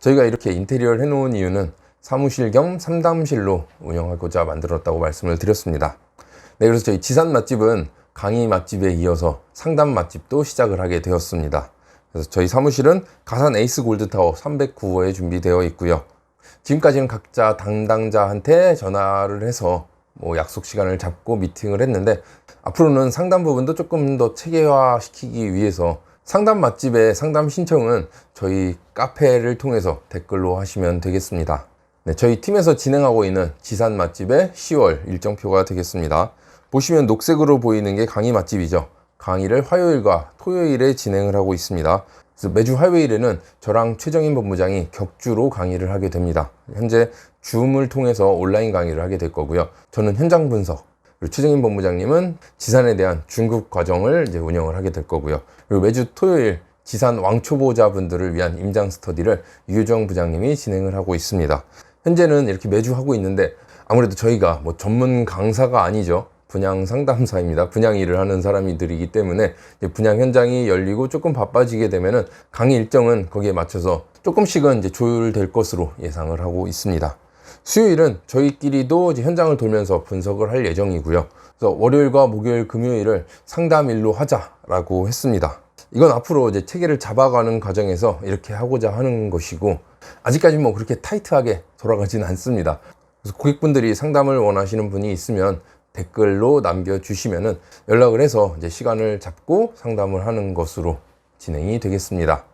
저희가 이렇게 인테리어를 해놓은 이유는 사무실 겸 상담실로 운영하고자 만들었다고 말씀을 드렸습니다. 네, 그래서 저희 지산 맛집은 강의 맛집에 이어서 상담 맛집도 시작을 하게 되었습니다. 그래서 저희 사무실은 가산 에이스 골드타워 309호에 준비되어 있고요. 지금까지는 각자 담당자한테 전화를 해서 뭐 약속 시간을 잡고 미팅을 했는데 앞으로는 상담 부분도 조금 더 체계화 시키기 위해서 상담 맛집의 상담 신청은 저희 카페를 통해서 댓글로 하시면 되겠습니다. 네, 저희 팀에서 진행하고 있는 지산 맛집의 10월 일정표가 되겠습니다. 보시면 녹색으로 보이는 게 강의 맛집이죠. 강의를 화요일과 토요일에 진행을 하고 있습니다. 매주 화요일에는 저랑 최정인 본부장이 격주로 강의를 하게 됩니다. 현재 줌을 통해서 온라인 강의를 하게 될 거고요. 저는 현장 분석, 그리고 최정인 본부장님은 지산에 대한 중급 과정을 이제 운영을 하게 될 거고요. 그리고 매주 토요일 지산 왕초보자분들을 위한 임장 스터디를 유정 부장님이 진행을 하고 있습니다. 현재는 이렇게 매주 하고 있는데 아무래도 저희가 뭐 전문 강사가 아니죠. 분양 상담사입니다. 분양 일을 하는 사람이들이기 때문에 분양 현장이 열리고 조금 바빠지게 되면은 강의 일정은 거기에 맞춰서 조금씩은 이제 조율될 것으로 예상을 하고 있습니다. 수요일은 저희끼리도 현장을 돌면서 분석을 할 예정이고요. 그래서 월요일과 목요일, 금요일을 상담일로 하자라고 했습니다. 이건 앞으로 이제 체계를 잡아가는 과정에서 이렇게 하고자 하는 것이고 아직까지 뭐 그렇게 타이트하게 돌아가지는 않습니다. 그래서 고객분들이 상담을 원하시는 분이 있으면 댓글로 남겨주시면은 연락을 해서 이제 시간을 잡고 상담을 하는 것으로 진행이 되겠습니다.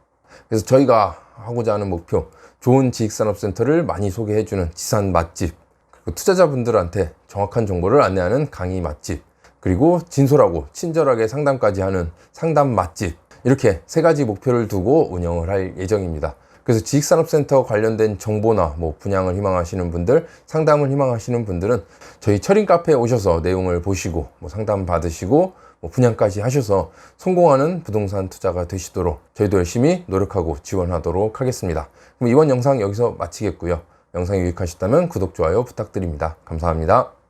그래서 저희가 하고자 하는 목표, 좋은 지식산업센터를 많이 소개해주는 지산 맛집, 그리고 투자자분들한테 정확한 정보를 안내하는 강의 맛집, 그리고 진솔하고 친절하게 상담까지 하는 상담 맛집, 이렇게 세 가지 목표를 두고 운영을 할 예정입니다. 그래서 지식산업센터 관련된 정보나 뭐 분양을 희망하시는 분들, 상담을 희망하시는 분들은 저희 철인 카페에 오셔서 내용을 보시고 뭐 상담 받으시고 뭐 분양까지 하셔서 성공하는 부동산 투자가 되시도록 저희도 열심히 노력하고 지원하도록 하겠습니다. 그럼 이번 영상 여기서 마치겠고요. 영상이 유익하셨다면 구독, 좋아요 부탁드립니다. 감사합니다.